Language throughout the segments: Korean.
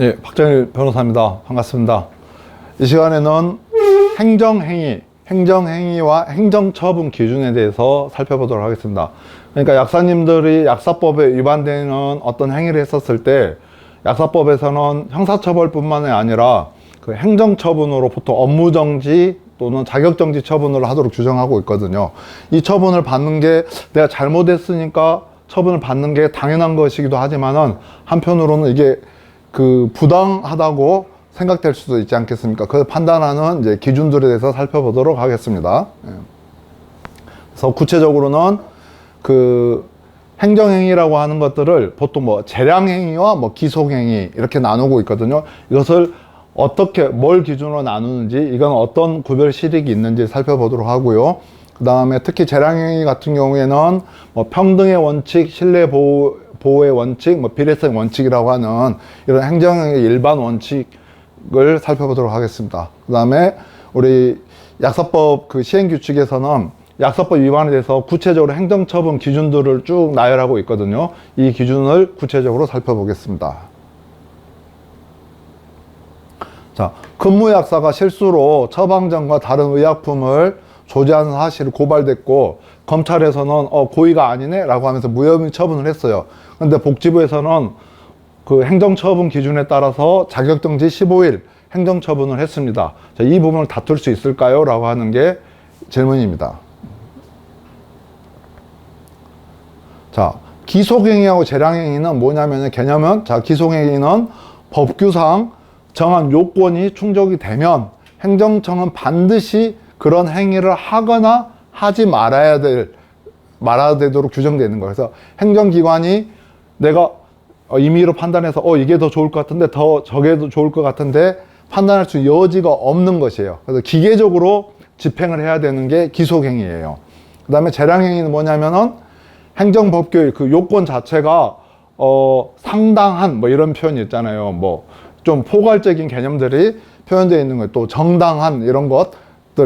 네, 박정일 변호사입니다. 반갑습니다. 이 시간에는 행정행위, 행정행위와 행정처분 기준에 대해서 살펴보도록 하겠습니다. 그러니까 약사님들이 약사법에 위반되는 어떤 행위를 했었을 때 약사법에서는 형사처벌뿐만이 아니라 그 행정처분으로 보통 업무정지 또는 자격정지 처분을 하도록 규정하고 있거든요. 이 처분을 받는 게 내가 잘못했으니까 처분을 받는 게 당연한 것이기도 하지만은 한편으로는 이게 그 부당하다고 생각될 수도 있지 않겠습니까? 그 판단하는 이제 기준들에 대해서 살펴보도록 하겠습니다. 예. 그래서 구체적으로는 그 행정행위라고 하는 것들을 보통 뭐 재량행위와 뭐 기속행위 이렇게 나누고 있거든요. 이것을 어떻게 뭘 기준으로 나누는지 이건 어떤 구별 실익이 있는지 살펴보도록 하고요. 그 다음에 특히 재량행위 같은 경우에는 뭐 평등의 원칙, 신뢰 보호, 보호의 원칙, 뭐 비례성 원칙이라고 하는 이런 행정의 일반 원칙을 살펴보도록 하겠습니다. 그 다음에 우리 약사법 그 시행 규칙에서는 약사법 위반에 대해서 구체적으로 행정처분 기준들을 쭉 나열하고 있거든요. 이 기준을 구체적으로 살펴보겠습니다. 자, 근무약사가 실수로 처방전과 다른 의약품을 조제하는 사실을 고발됐고 검찰에서는 어 고의가 아니네라고 하면서 무혐의 처분을 했어요. 근데 복지부에서는 그 행정처분 기준에 따라서 자격정지 15일 행정처분을 했습니다. 자, 이 부분을 다툴 수 있을까요? 라고 하는 게 질문입니다. 자, 기속행위하고 재량행위는 뭐냐면 개념은 자, 기속행위는 법규상 정한 요건이 충족이 되면 행정청은 반드시 그런 행위를 하거나 하지 말아야 될 말아야 되도록 규정되는 거예요. 그래서 행정기관이 내가 어, 임의로 판단해서 어 이게 더 좋을 것 같은데 더 저게 더 좋을 것 같은데 판단할 수 여지가 없는 것이에요. 그래서 기계적으로 집행을 해야 되는 게 기속행위예요. 그다음에 재량행위는 뭐냐면은 행정법규의 그 요건 자체가 어 상당한 뭐 이런 표현이 있잖아요. 뭐 좀 포괄적인 개념들이 표현되어 있는 거예요. 또 정당한 이런 것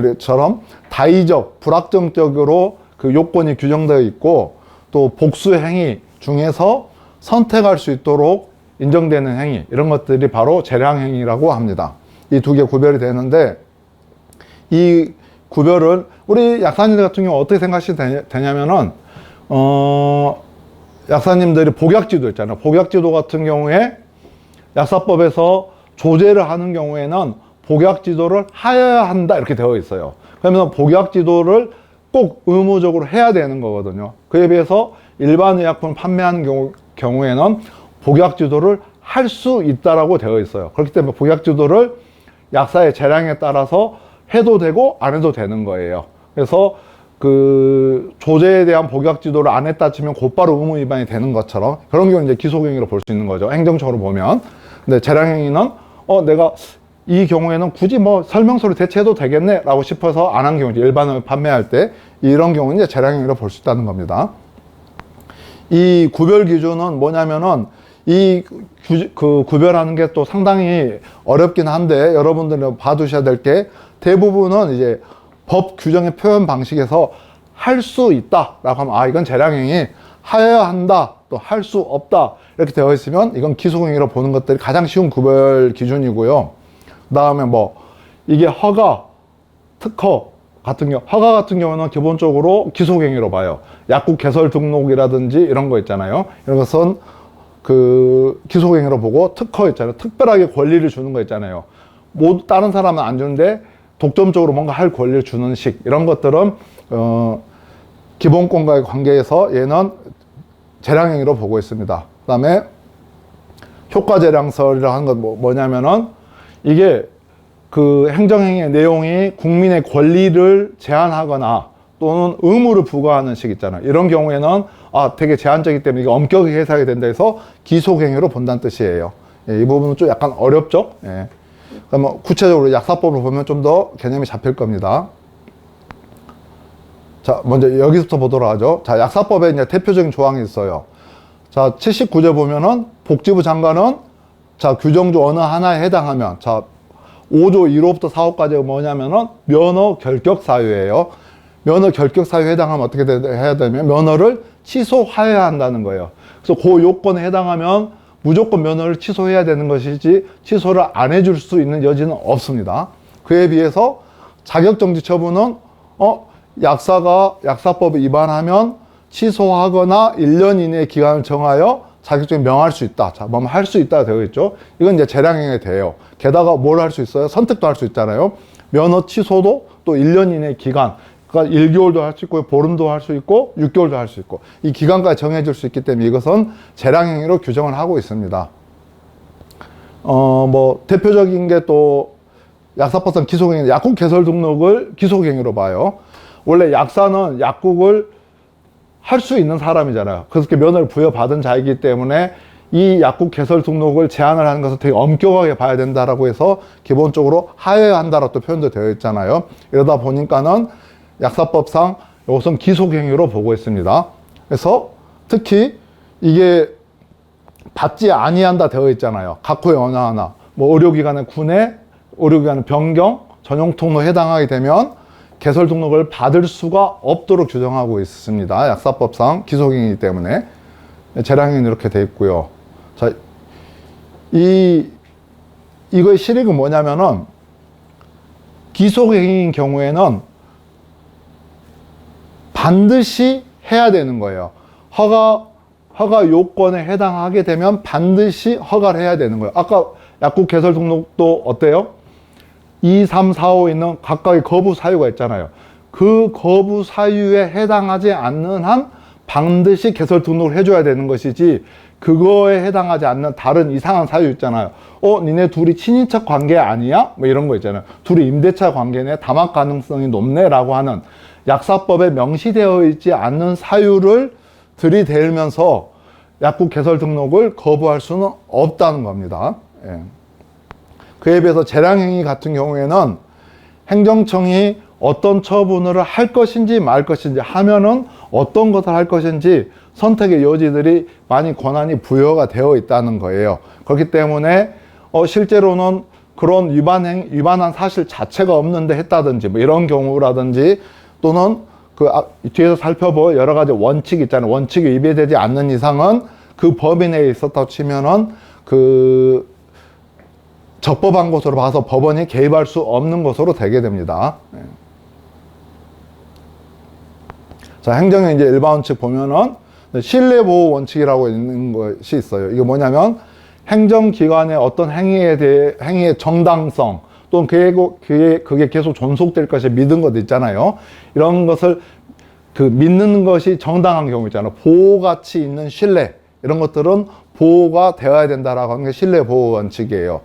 들처럼 다의적, 불확정적으로 그 요건이 규정되어 있고 또 복수 행위 중에서 선택할 수 있도록 인정되는 행위 이런 것들이 바로 재량 행위라고 합니다. 이 두 개 구별이 되는데 이 구별을 우리 약사님들 같은 경우 어떻게 생각하시 되냐면은 어 약사님들이 복약지도 있잖아요. 복약지도 같은 경우에 약사법에서 조제를 하는 경우에는 복약 지도를 하여야 한다 이렇게 되어 있어요. 그러면 복약 지도를 꼭 의무적으로 해야 되는 거거든요. 그에 비해서 일반 의약품 판매하는 경우, 경우에는 복약 지도를 할 수 있다라고 되어 있어요. 그렇기 때문에 복약 지도를 약사의 재량에 따라서 해도 되고 안 해도 되는 거예요. 그래서 그 조제에 대한 복약 지도를 안 했다 치면 곧바로 의무 위반이 되는 것처럼 그런 경우 이제 기소행위로 볼 수 있는 거죠. 행정적으로 보면. 근데 재량행위는 어 내가 이 경우에는 굳이 뭐 설명서를 대체해도 되겠네라고 싶어서 안 한 경우 일반을 판매할 때 이런 경우는 이제 재량행위로 볼수 있다는 겁니다. 이 구별 기준은 뭐냐면은 이그 구별하는 게 또 상당히 어렵긴 한데 여러분들은 봐두셔야 될 게 대부분은 이제 법 규정의 표현 방식에서 할 수 있다라고 하면 아 이건 재량행위 하여야 한다 또 할 수 없다 이렇게 되어 있으면 이건 기소행위로 보는 것들이 가장 쉬운 구별 기준이고요. 그 다음에 뭐 이게 허가, 특허 같은 경우 허가 같은 경우는 기본적으로 기소행위로 봐요. 약국 개설 등록이라든지 이런 거 있잖아요. 이런 것은 그 기소행위로 보고 특허 있잖아요. 특별하게 권리를 주는 거 있잖아요. 모두 다른 사람은 안 주는데 독점적으로 뭔가 할 권리를 주는 식 이런 것들은 어 기본권과의 관계에서 얘는 재량행위로 보고 있습니다. 그다음에 효과재량설이라고 하는 건 뭐, 뭐냐면은 이게 그 행정행위의 내용이 국민의 권리를 제한하거나 또는 의무를 부과하는 식 있잖아요. 이런 경우에는 아 되게 제한적이기 때문에 이게 엄격하게 해석이 된다 해서 기속행위로 본다는 뜻이에요. 예, 이 부분은 좀 약간 어렵죠. 예. 그러면 구체적으로 약사법을 보면 좀 더 개념이 잡힐 겁니다. 자, 먼저 여기서부터 보도록 하죠. 자, 약사법에 이제 대표적인 조항이 있어요. 자, 79조 보면은 복지부 장관은 자, 규정조 어느 하나에 해당하면 자, 5조 1호부터 4호까지 뭐냐면은 면허 결격 사유예요. 면허 결격 사유에 해당하면 어떻게 돼- 해야 되냐면 면허를 취소하여야 한다는 거예요. 그래서 그 요건에 해당하면 무조건 면허를 취소해야 되는 것이지 취소를 안 해줄 수 있는 여지는 없습니다. 그에 비해서 자격정지 처분은 어 약사가 약사법에 위반하면 취소하거나 1년 이내 기간을 정하여 자격증 명할 수 있다. 자, 뭐 할 수 있다 되어 있죠. 이건 이제 재량행위 돼요. 게다가 뭘 할 수 있어요? 선택도 할 수 있잖아요. 면허 취소도 또 1년 이내 기간. 그러니까 1개월도 할 수 있고 보름도 할 수 있고 6개월도 할 수 있고 이 기간까지 정해질 수 있기 때문에 이것은 재량행위로 규정을 하고 있습니다. 어, 뭐 대표적인 게 또 약사법상 기소행위, 약국 개설 등록을 기소행위로 봐요. 원래 약사는 약국을 할 수 있는 사람이잖아요. 그래서 그 면허를 부여받은 자이기 때문에 이 약국 개설 등록을 제한을 하는 것을 되게 엄격하게 봐야 된다라고 해서 기본적으로 하회한다라고 또 표현도 되어 있잖아요. 이러다 보니까는 약사법상 이것은 기소행위로 보고 있습니다. 그래서 특히 이게 받지 아니한다 되어 있잖아요. 각호의 어느 하나. 뭐 의료기관의 군에 의료기관의 변경, 전용 통로에 해당하게 되면 개설 등록을 받을 수가 없도록 규정하고 있습니다. 약사법상 기소행위이기 때문에 재량행위는 이렇게 돼 있고요. 자, 이 이거의 실익은 뭐냐면은 기소행위인 경우에는 반드시 해야 되는 거예요. 허가 허가 요건에 해당하게 되면 반드시 허가를 해야 되는 거예요. 아까 약국 개설 등록도 어때요? 2, 3, 4, 5 있는 각각의 거부 사유가 있잖아요. 그 거부 사유에 해당하지 않는 한 반드시 개설 등록을 해줘야 되는 것이지 그거에 해당하지 않는 다른 이상한 사유 있잖아요. 어, 니네 둘이 친인척 관계 아니야? 뭐 이런 거 있잖아요. 둘이 임대차 관계네, 담합 가능성이 높네라고 하는 약사법에 명시되어 있지 않는 사유를 들이대면서 약국 개설 등록을 거부할 수는 없다는 겁니다. 예. 그에 비해서 재량행위 같은 경우에는 행정청이 어떤 처분을 할 것인지 말 것인지 하면은 어떤 것을 할 것인지 선택의 여지들이 많이 권한이 부여가 되어 있다는 거예요. 그렇기 때문에 어, 실제로는 그런 위반 행 위반한 사실 자체가 없는데 했다든지 뭐 이런 경우라든지 또는 그 아, 뒤에서 살펴볼 여러 가지 원칙 있잖아요. 원칙이 위배되지 않는 이상은 그 범위 내에 있었다고 치면은 그 적법한 것으로 봐서 법원이 개입할 수 없는 것으로 되게 됩니다. 네. 자, 행정의 이제 일반 원칙 보면은 신뢰보호 원칙이라고 있는 것이 있어요. 이게 뭐냐면 행정기관의 어떤 행위에 대해 행위의 정당성 또는 그게, 그게, 계속 존속될 것을 믿은 것 있잖아요. 이런 것을 그 믿는 것이 정당한 경우 있잖아요. 보호 가치 있는 신뢰 이런 것들은 보호가 되어야 된다라고 하는 게 신뢰 보호 원칙이에요.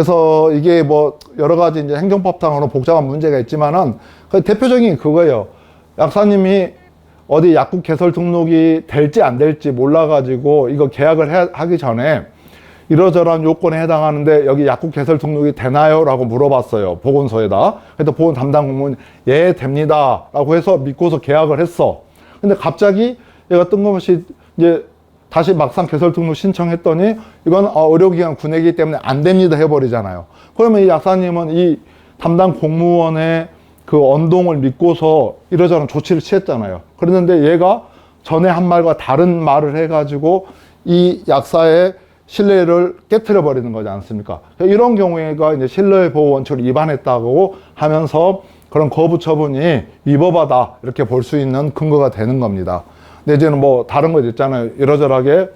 그래서 이게 뭐 여러 가지 이제 행정법상으로 복잡한 문제가 있지만은 그 대표적인 그거예요. 약사님이 어디 약국 개설 등록이 될지 안 될지 몰라가지고 이거 계약을 해, 하기 전에 이러저러한 요건에 해당하는데 여기 약국 개설 등록이 되나요? 라고 물어봤어요. 보건소에다. 그래서 보건 담당 공무원 예, 됩니다. 라고 해서 믿고서 계약을 했어. 근데 갑자기 얘가 뜬금없이 이제 다시 막상 개설 등록 신청했더니 이건 어, 의료기관 군액이기 때문에 안 됩니다 해버리잖아요. 그러면 이 약사님은 이 담당 공무원의 그 언동을 믿고서 이러저런 조치를 취했잖아요. 그랬는데 얘가 전에 한 말과 다른 말을 해가지고 이 약사의 신뢰를 깨뜨려 버리는 거지 않습니까? 이런 경우에가 이제 신뢰 보호 원칙을 위반했다고 하면서 그런 거부 처분이 위법하다 이렇게 볼 수 있는 근거가 되는 겁니다. 내지는 뭐 다른 거 있잖아요. 이러저러하게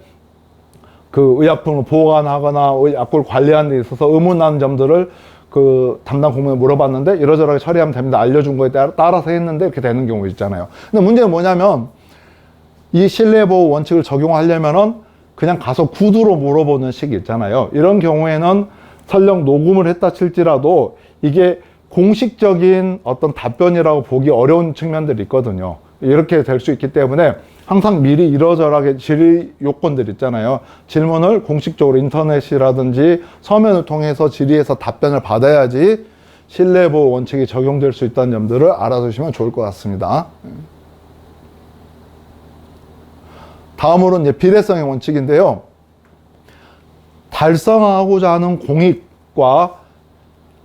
그 의약품을 보관하거나 약국을 관리하는 데 있어서 의문나는 점들을 그 담당 공무원에 물어봤는데 이러저러하게 처리하면 됩니다. 알려준 거에 따라서 했는데 이렇게 되는 경우 있잖아요. 근데 문제는 뭐냐면 이 신뢰보호 원칙을 적용하려면은 그냥 가서 구두로 물어보는 식이 있잖아요. 이런 경우에는 설령 녹음을 했다 칠지라도 이게 공식적인 어떤 답변이라고 보기 어려운 측면들이 있거든요. 이렇게 될 수 있기 때문에 항상 미리 이러저러하게 질의 요건들 있잖아요. 질문을 공식적으로 인터넷이라든지 서면을 통해서 질의해서 답변을 받아야지 신뢰보호 원칙이 적용될 수 있다는 점들을 알아두시면 좋을 것 같습니다. 다음으로는 이제 비례성의 원칙인데요. 달성하고자 하는 공익과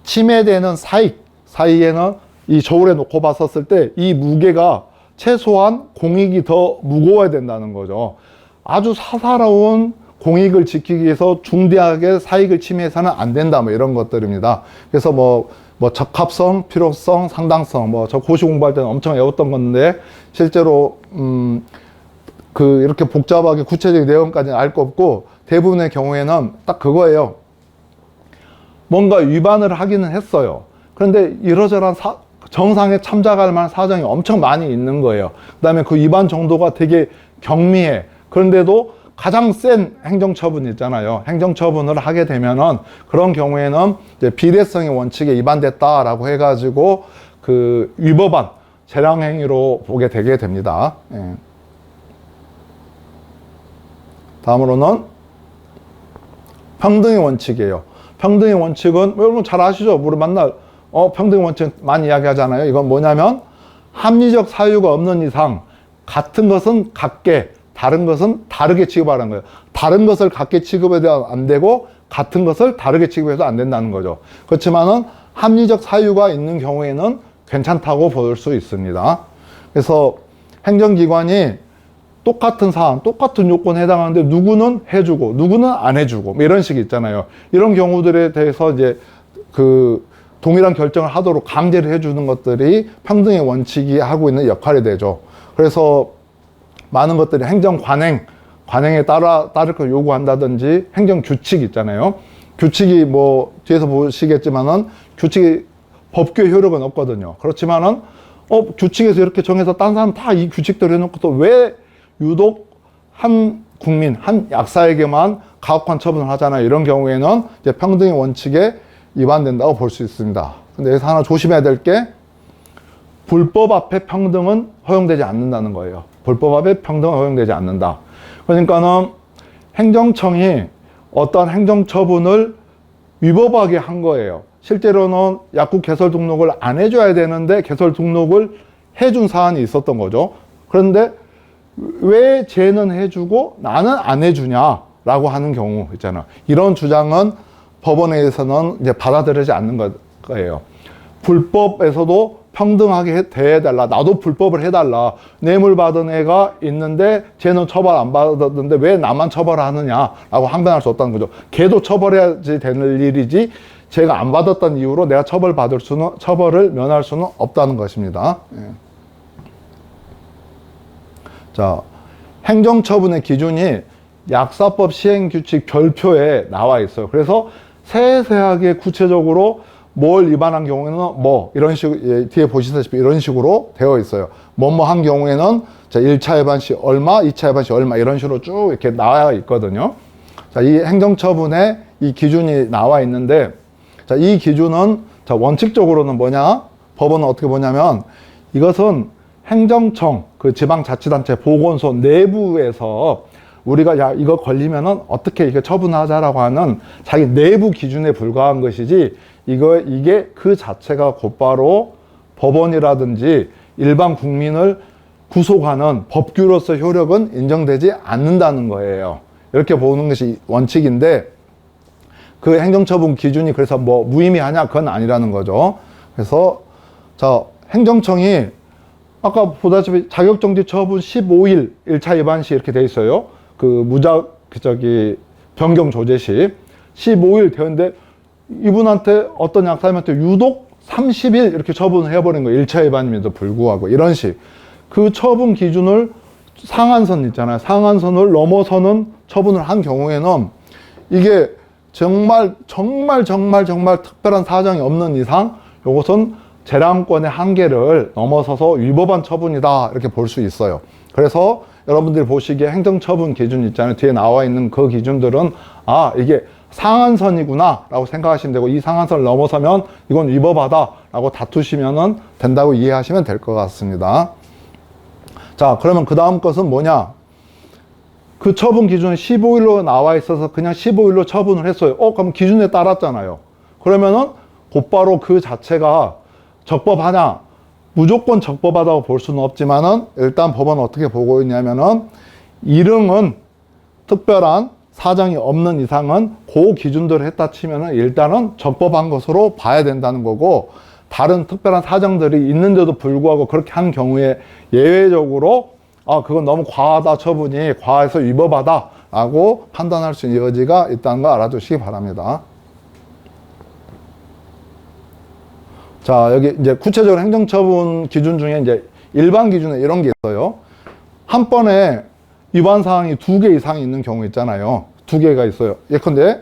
침해되는 사익 사이에는 이 저울에 놓고 봤었을 때 이 무게가 최소한 공익이 더 무거워야 된다는 거죠. 아주 사사로운 공익을 지키기 위해서 중대하게 사익을 침해해서는 안 된다 뭐 이런 것들입니다. 그래서 뭐, 뭐 적합성, 필요성, 상당성 뭐 저 고시 공부할 때는 엄청 외웠던 건데 실제로 음, 그 이렇게 복잡하게 구체적인 내용까지는 알 거 없고 대부분의 경우에는 딱 그거예요. 뭔가 위반을 하기는 했어요. 그런데 이러저러한 사- 정상에 참작할 만한 사정이 엄청 많이 있는 거예요. 그 다음에 그 위반 정도가 되게 경미해. 그런데도 가장 센 행정처분 있잖아요. 행정처분을 하게 되면은 그런 경우에는 비례성의 원칙에 위반됐다라고 해가지고 그 위법한 재량행위로 보게 되게 됩니다. 예. 다음으로는 평등의 원칙이에요. 평등의 원칙은 뭐 여러분 잘 아시죠? 우리 만날 어, 평등의 원칙 많이 이야기하잖아요. 이건 뭐냐면 합리적 사유가 없는 이상 같은 것은 같게 다른 것은 다르게 취급하는 거예요. 다른 것을 같게 취급해도 안 되고 같은 것을 다르게 취급해도 안 된다는 거죠. 그렇지만은 합리적 사유가 있는 경우에는 괜찮다고 볼 수 있습니다. 그래서 행정기관이 똑같은 사안, 똑같은 요건에 해당하는데 누구는 해주고 누구는 안 해주고 뭐 이런 식이 있잖아요. 이런 경우들에 대해서 이제 그 동일한 결정을 하도록 강제를 해주는 것들이 평등의 원칙이 하고 있는 역할이 되죠. 그래서 많은 것들이 행정 관행, 관행에 따라 따를 걸 요구한다든지 행정 규칙 있잖아요. 규칙이 뭐 뒤에서 보시겠지만은 규칙이 법규의 효력은 없거든요. 그렇지만은 어 규칙에서 이렇게 정해서 딴 사람 다 이 규칙대로 해놓고 또 왜 유독 한 국민 한 약사에게만 가혹한 처분을 하잖아요. 이런 경우에는 이제 평등의 원칙에 위반된다고 볼 수 있습니다. 근데 여기서 하나 조심해야 될 게 불법 앞에 평등은 허용되지 않는다는 거예요. 불법 앞에 평등은 허용되지 않는다. 그러니까는 행정청이 어떤 행정처분을 위법하게 한 거예요. 실제로는 약국 개설 등록을 안 해줘야 되는데 개설 등록을 해준 사안이 있었던 거죠. 그런데 왜 쟤는 해주고 나는 안 해주냐라고 하는 경우 있잖아. 이런 주장은 법원에서는 이제 받아들이지 않는 거예요. 불법에서도 평등하게 해- 대해달라. 나도 불법을 해달라. 뇌물 받은 애가 있는데 쟤는 처벌 안 받았는데 왜 나만 처벌하느냐라고 항변할 수 없다는 거죠. 걔도 처벌해야지 되는 일이지 제가 안 받았던 이유로 내가 처벌 받을 수는 처벌을 면할 수는 없다는 것입니다. 예. 자, 행정처분의 기준이 약사법 시행규칙 별표에 나와 있어요. 그래서 세세하게 구체적으로 뭘 위반한 경우에는 뭐 이런 식 예, 뒤에 보시다시피 이런 식으로 되어 있어요. 뭐뭐 한 경우에는 자 1차 위반 시 얼마, 2차 위반 시 얼마 이런 식으로 쭉 이렇게 나와 있거든요. 자, 이 행정처분에 이 기준이 나와 있는데 자, 이 기준은 자, 원칙적으로는 뭐냐? 법원은 어떻게 보냐면 이것은 행정청, 그 지방자치단체 보건소 내부에서 우리가 야 이거 걸리면은 어떻게 이렇게 처분하자라고 하는 자기 내부 기준에 불과한 것이지 이거 이게 그 자체가 곧바로 법원이라든지 일반 국민을 구속하는 법규로서 효력은 인정되지 않는다는 거예요. 이렇게 보는 것이 원칙인데 그 행정처분 기준이 그래서 뭐 무의미하냐 그건 아니라는 거죠. 그래서 자 행정청이 아까 보다시피 자격정지 처분 15일 1차 위반 시 이렇게 돼 있어요. 그 무작 그 저기 변경 조제 시 15일 되는데 이분한테 어떤 약사님한테 유독 30일 이렇게 처분을 해버린 거예요. 1차 위반임에도 불구하고 이런 식. 그 처분 기준을 상한선 있잖아요. 상한선을 넘어서는 처분을 한 경우에는 이게 정말 정말 정말 정말 특별한 사정이 없는 이상 이것은 재량권의 한계를 넘어서서 위법한 처분이다 이렇게 볼 수 있어요. 그래서 여러분들이 보시기에 행정처분 기준 있잖아요. 뒤에 나와 있는 그 기준들은 아 이게 상한선이구나 라고 생각하시면 되고 이 상한선을 넘어서면 이건 위법하다 라고 다투시면 된다고 이해하시면 될 것 같습니다. 자 그러면 그 다음 것은 뭐냐 그 처분 기준이 15일로 나와 있어서 그냥 15일로 처분을 했어요. 어, 그럼 기준에 따랐잖아요. 그러면은 곧바로 그 자체가 적법하냐? 무조건 적법하다고 볼 수는 없지만은 일단 법원은 어떻게 보고 있냐면은 일응은 특별한 사정이 없는 이상은 그 기준대로 했다 치면은 일단은 적법한 것으로 봐야 된다는 거고 다른 특별한 사정들이 있는데도 불구하고 그렇게 한 경우에 예외적으로 아, 그건 너무 과하다 처분이 과해서 위법하다 라고 판단할 수 있는 여지가 있다는 거 알아두시기 바랍니다. 자, 여기 이제 구체적으로 행정처분 기준 중에 이제 일반 기준에 이런 게 있어요. 한 번에 위반 사항이 두 개 이상 있는 경우 있잖아요. 두 개가 있어요. 예컨대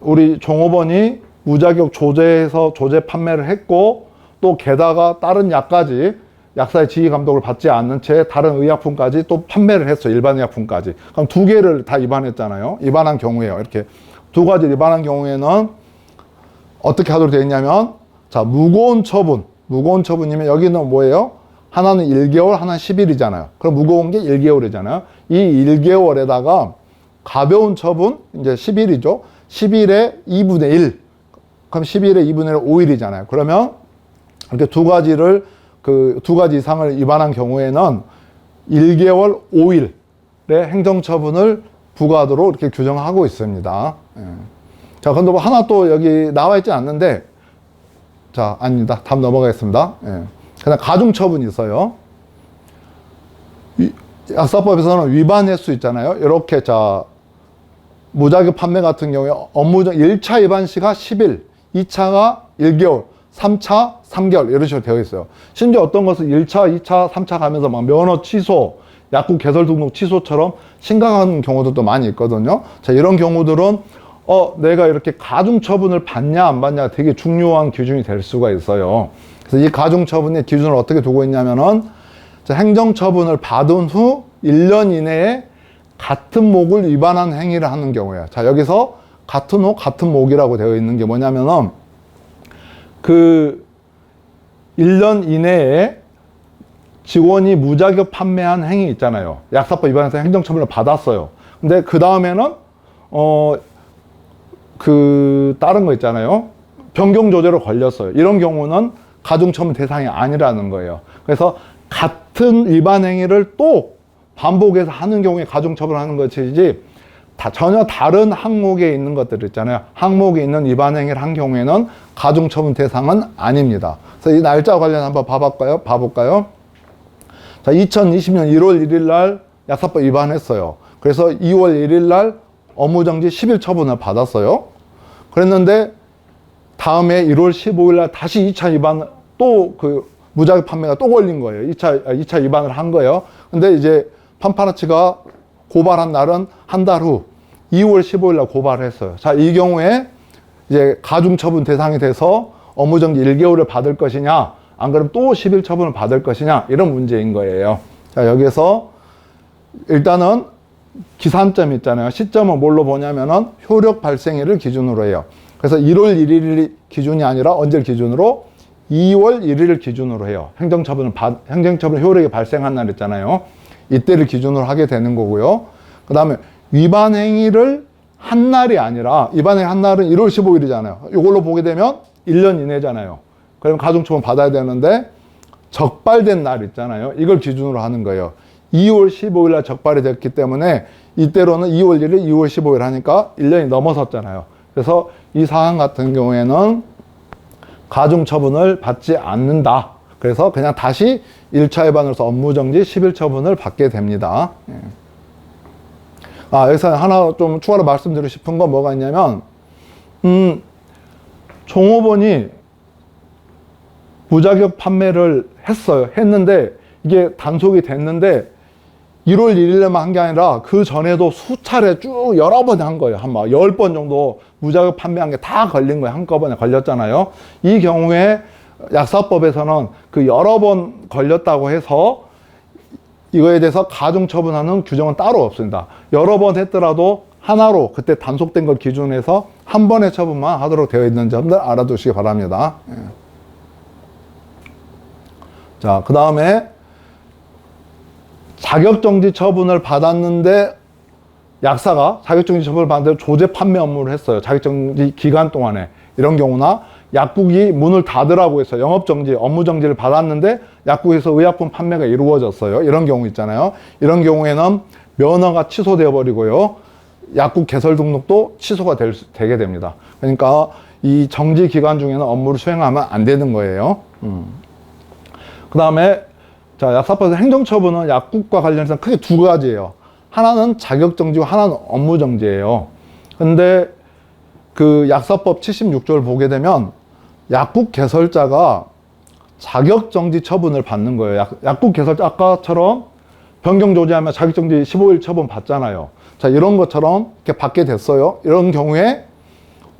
우리 종업원이 무자격 조제해서 조제 판매를 했고 또 게다가 다른 약까지 약사의 지휘 감독을 받지 않는 채 다른 의약품까지 또 판매를 했어요. 일반 의약품까지. 그럼 두 개를 다 위반했잖아요. 위반한 경우에요. 이렇게 두 가지 위반한 경우에는 어떻게 하도록 되어 있냐면 자 무거운 처분 무거운 처분이면 여기는 뭐예요? 하나는 1개월 하나는 10일이잖아요 그럼 무거운 게 1개월이잖아요 이 1개월에다가 가벼운 처분 이제 10일이죠 10일에 2분의 1 그럼 10일에 2분의 1 5일이잖아요 그러면 이렇게 두 가지를 그 두 가지 이상을 위반한 경우에는 1개월 5일의 행정처분을 부과하도록 이렇게 규정하고 있습니다. 예. 자, 근데 뭐 하나 또 여기 나와 있지 않는데, 자, 아닙니다. 다음 넘어가겠습니다. 예. 그다음 가중 처분이 있어요. 위- 약사법에서는 위반 횟수 있잖아요. 이렇게 자, 무자격 판매 같은 경우에 업무적 1차 위반 시가 10일, 2차가 1개월, 3차 3개월 이런 식으로 되어 있어요. 심지어 어떤 것은 1차, 2차, 3차 가면서 막 면허 취소, 약국 개설 등록 취소처럼 심각한 경우들도 많이 있거든요. 자, 이런 경우들은 어, 내가 이렇게 가중 처분을 받냐 안 받냐 되게 중요한 기준이 될 수가 있어요. 그래서 이 가중 처분의 기준을 어떻게 두고 있냐면은 자, 행정 처분을 받은 후 1년 이내에 같은 목을 위반한 행위를 하는 경우에요. 자, 여기서 같은 호, 같은 목이라고 되어 있는 게 뭐냐면은 그 1년 이내에 직원이 무자격 판매한 행위 있잖아요. 약사법 위반해서 행정처분을 받았어요. 근데 그 다음에는 어 그 다른 거 있잖아요. 변경 조제로 걸렸어요. 이런 경우는 가중처분 대상이 아니라는 거예요. 그래서 같은 위반 행위를 또 반복해서 하는 경우에 가중처분하는 것이지 다 전혀 다른 항목에 있는 것들 있잖아요. 항목에 있는 위반 행위를 한 경우에는 가중처분 대상은 아닙니다. 그래서 이 날짜 관련 한번 봐볼까요? 봐볼까요? 자, 2020년 1월 1일 날 약사법 위반했어요. 그래서 2월 1일 날 업무정지 10일 처분을 받았어요. 그랬는데 다음에 1월 15일 날 다시 2차 위반 또 그 무자격 판매가 또 걸린 거예요. 2차, 2차 위반을 한 거예요. 근데 이제 판파라치가 고발한 날은 한 달 후 2월 15일 날 고발을 했어요. 자, 이 경우에 이제 가중 처분 대상이 돼서 업무 정지 1개월을 받을 것이냐, 안 그러면 또 10일 처분을 받을 것이냐, 이런 문제인 거예요. 자, 여기서 일단은 기산점 있잖아요. 시점은 뭘로 보냐면은 효력 발생일을 기준으로 해요. 그래서 1월 1일이 기준이 아니라 언제를 기준으로 2월 1일을 기준으로 해요. 행정처분을 받, 행정처분 효력이 발생한 날 있잖아요. 이때를 기준으로 하게 되는 거고요. 그 다음에 위반 행위를 한 날이 아니라 위반 행위 한 날은 1월 15일이잖아요. 이걸로 보게 되면 1년 이내잖아요. 그럼 가중처분 받아야 되는데 적발된 날 있잖아요. 이걸 기준으로 하는 거예요. 2월 15일 날 적발이 됐기 때문에 이때로는 2월 1일, 2월 15일 하니까 1년이 넘어섰잖아요. 그래서 이 사안 같은 경우에는 가중 처분을 받지 않는다. 그래서 그냥 다시 1차 위반으로서 업무정지 10일 처분을 받게 됩니다. 예. 아, 여기서 하나 좀 추가로 말씀드리고 싶은 건 뭐가 있냐면, 음, 종업원이 무자격 판매를 했어요. 했는데 이게 단속이 됐는데 1월 1일에만 한 게 아니라 그 전에도 수차례 쭉 여러 번 한 거예요. 한막열번 정도 무자격 판매한 게 다 걸린 거예요. 한꺼번에 걸렸잖아요. 이 경우에 약사법에서는 그 여러 번 걸렸다고 해서 이거에 대해서 가중 처분하는 규정은 따로 없습니다. 여러 번 했더라도 하나로 그때 단속된 걸 기준해서 한 번의 처분만 하도록 되어 있는 점들 알아두시기 바랍니다. 예. 자, 그 다음에 자격정지 처분을 받았는데 약사가 자격정지 처분을 받았는데 조제 판매 업무를 했어요. 자격정지 기간 동안에. 이런 경우나 약국이 문을 닫으라고 해서 영업정지, 업무정지를 받았는데 약국에서 의약품 판매가 이루어졌어요. 이런 경우 있잖아요. 이런 경우에는 면허가 취소되어 버리고요. 약국 개설 등록도 취소가 될, 수- 되게 됩니다. 그러니까 이 정지 기간 중에는 업무를 수행하면 안 되는 거예요. 음. 그 다음에 자 약사법에서 행정처분은 약국과 관련해서 크게 두 가지예요. 하나는 자격정지고 하나는 업무정지예요. 근데 그 약사법 76조를 보게 되면 약국 개설자가 자격정지 처분을 받는 거예요. 약, 약국 개설자 아까처럼 변경 조지하면 자격정지 15일 처분 받잖아요. 자, 이런 것처럼 이렇게 받게 됐어요. 이런 경우에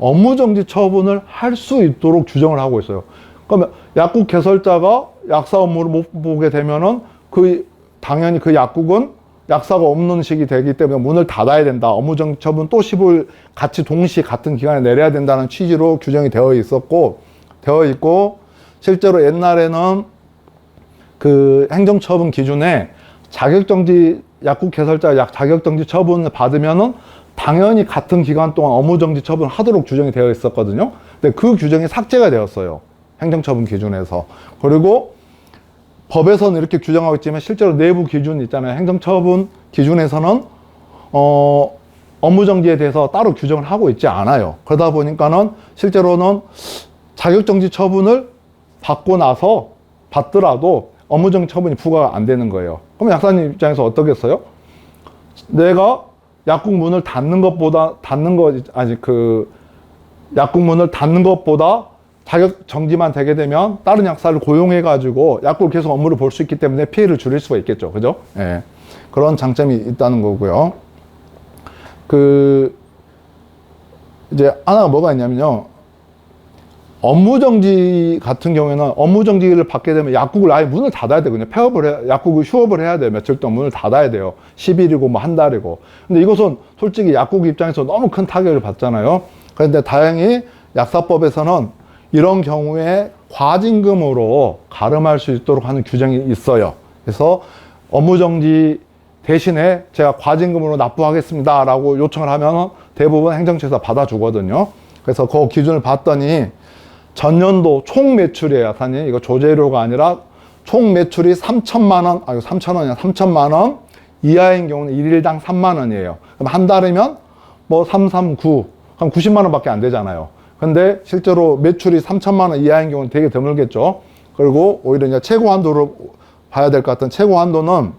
업무정지 처분을 할 수 있도록 규정을 하고 있어요. 그러면 약국 개설자가 약사 업무를 못 보게 되면은 그 당연히 그 약국은 약사가 없는 시기 되기 때문에 문을 닫아야 된다. 업무정지 처분 또 15일 같이 동시 같은 기간에 내려야 된다는 취지로 규정이 되어 있었고 되어 있고 실제로 옛날에는 그 행정처분 기준에 자격정지 약국 개설자 약 자격정지 처분을 받으면은 당연히 같은 기간 동안 업무정지 처분을 하도록 규정이 되어 있었거든요. 근데 그 규정이 삭제가 되었어요. 행정처분 기준에서. 그리고 법에서는 이렇게 규정하고 있지만 실제로 내부 기준 있잖아요. 행정처분 기준에서는 어, 업무정지에 대해서 따로 규정을 하고 있지 않아요. 그러다 보니까는 실제로는 자격정지 처분을 받고 나서 받더라도 업무정지 처분이 부과가 안 되는 거예요. 그럼 약사님 입장에서 어떻겠어요? 내가 약국 문을 닫는 것보다 닫는 거 아니 그 약국 문을 닫는 것보다 자격 정지만 되게 되면 다른 약사를 고용해 가지고 약국을 계속 업무를 볼 수 있기 때문에 피해를 줄일 수가 있겠죠. 그죠? 예. 그런 장점이 있다는 거고요. 그 이제 하나가 뭐가 있냐면요. 업무 정지 같은 경우에는 업무 정지를 받게 되면 약국을 아예 문을 닫아야 되거든요. 폐업을 해, 약국을 휴업을 해야 돼요. 며칠 동안 문을 닫아야 돼요. 10일이고 뭐 한 달이고. 근데 이것은 솔직히 약국 입장에서 너무 큰 타격을 받잖아요. 그런데 다행히 약사법에서는 이런 경우에 과징금으로 가름할 수 있도록 하는 규정이 있어요. 그래서 업무정지 대신에 제가 과징금으로 납부하겠습니다. 라고 요청을 하면 대부분 행정처에서 받아주거든요. 그래서 그 기준을 봤더니 전년도 총 매출이에요, 약사님. 이거 조제료가 아니라 총 매출이 3천만 원, 아유, 3천 원이야. 3천만 원 이하인 경우는 일일당 3만 원이에요. 그럼 한 달이면 뭐 3, 3, 9, 그럼 90만 원밖에 안 되잖아요. 근데 실제로 매출이 3천만 원 이하인 경우는 되게 드물겠죠. 그리고 오히려 이제 최고 한도를 봐야 될 것 같은 최고 한도는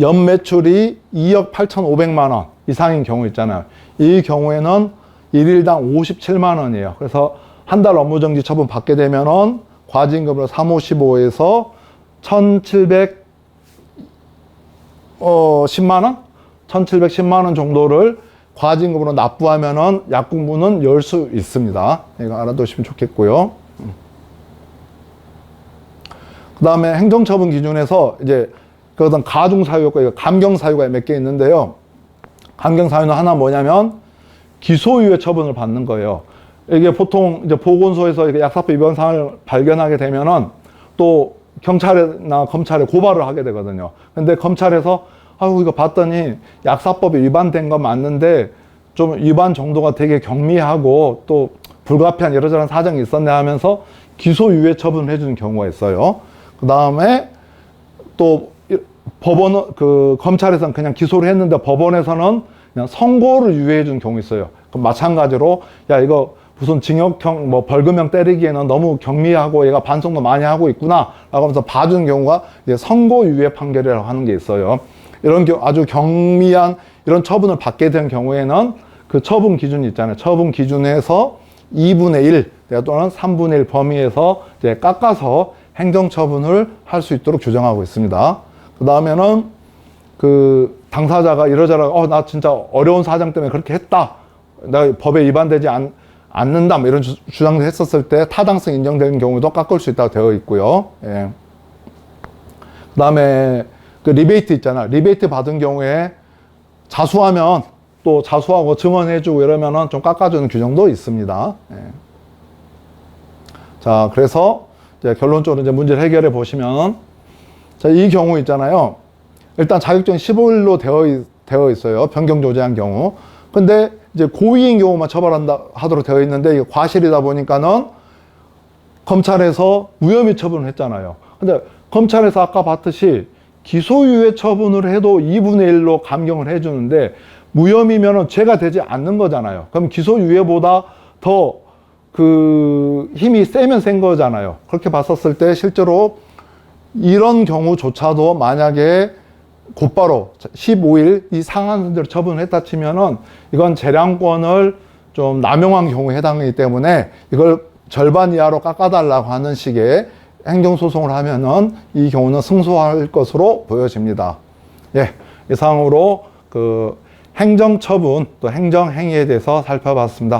연 매출이 2억 8,500만 원 이상인 경우 있잖아요. 이 경우에는 일일당 57만 원이에요. 그래서 한 달 업무 정지 처분 받게 되면은 과징금으로 355에서 1,700 어, 10만 원? 1,710만 원 정도를 과징금으로 납부하면은 약국 문은 열 수 있습니다. 이거 알아두시면 좋겠고요. 그 다음에 행정처분 기준에서 이제 그 어떤 가중사유가 감경사유가 몇 개 있는데요. 감경사유는 하나 뭐냐면 기소유예 처분을 받는 거예요. 이게 보통 이제 보건소에서 약사법 위반 사항을 발견하게 되면은 또 경찰이나 검찰에 고발을 하게 되거든요. 근데 검찰에서 아유 이거 봤더니 약사법이 위반된 거 맞는데 좀 위반 정도가 되게 경미하고 또 불가피한 이러저런 사정이 있었네 하면서 기소유예 처분을 해주는 경우가 있어요. 그 다음에 또 이- 법원 그 검찰에서는 그냥 기소를 했는데 법원에서는 그냥 선고를 유예해 주는 경우 있어요. 그럼 마찬가지로 야 이거 무슨 징역형 뭐 벌금형 때리기에는 너무 경미하고 얘가 반성도 많이 하고 있구나라고 하면서 봐주는 경우가 이제 선고 유예 판결이라고 하는 게 있어요. 이런 아주 경미한 이런 처분을 받게 된 경우에는 그 처분 기준이 있잖아요. 처분 기준에서 2분의 1 또는 3분의 1 범위에서 이제 깎아서 행정처분을 할 수 있도록 규정하고 있습니다. 그 다음에는 그 당사자가 이러저러 어나 진짜 어려운 사정 때문에 그렇게 했다. 나 법에 위반되지 않, 않는다. 뭐 이런 주, 주장도 했었을 때 타당성 인정되는 경우도 깎을 수 있다고 되어 있고요. 예. 그 다음에 그 리베이트 있잖아. 리베이트 받은 경우에 자수하면 또 자수하고 증언해주고 이러면은 좀 깎아주는 규정도 있습니다. 예. 자, 그래서 이제 결론적으로 이제 문제를 해결해 보시면 자, 이 경우 있잖아요. 일단 자격증 15일로 되어, 있, 되어 있어요. 변경 조제한 경우. 근데 이제 고의인 경우만 처벌한다 하도록 되어 있는데 이게 과실이다 보니까는 검찰에서 무혐의 처분을 했잖아요. 근데 검찰에서 아까 봤듯이 기소유예 처분을 해도 2분의 1로 감경을 해주는데 무혐의면은 죄가 되지 않는 거잖아요. 그럼 기소유예보다 더 그 힘이 세면 센 거잖아요. 그렇게 봤었을 때 실제로 이런 경우조차도 만약에 곧바로 15일 이 상한선대로 처분을 했다 치면은 이건 재량권을 좀 남용한 경우에 해당이기 때문에 이걸 절반 이하로 깎아달라고 하는 식의 행정소송을 하면은 이 경우는 승소할 것으로 보여집니다. 예, 이상으로 그 행정처분 또 행정행위에 대해서 살펴봤습니다.